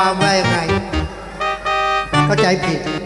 ความว่ายังไงเข้าใจผิด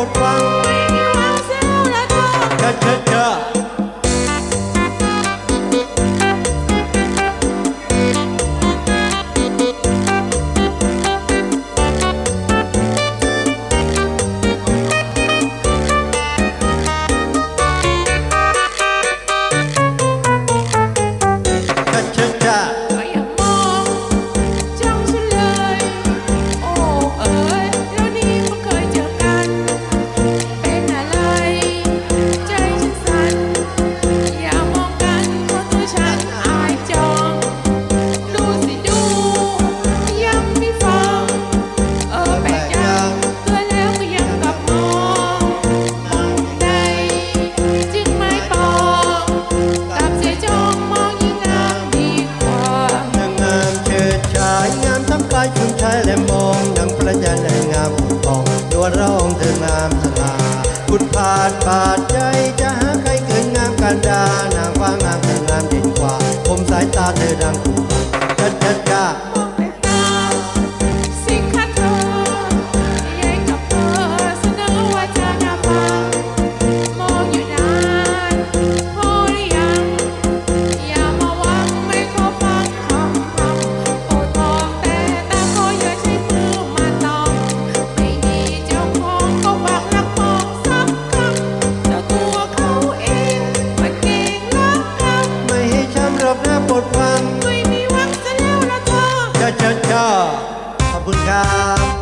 một านปาดใจจะหาใครเกินงามกันดานางฟ้างามเธองามเด่นกว่า ผมสายตาเธอดังกว่ คุณครับ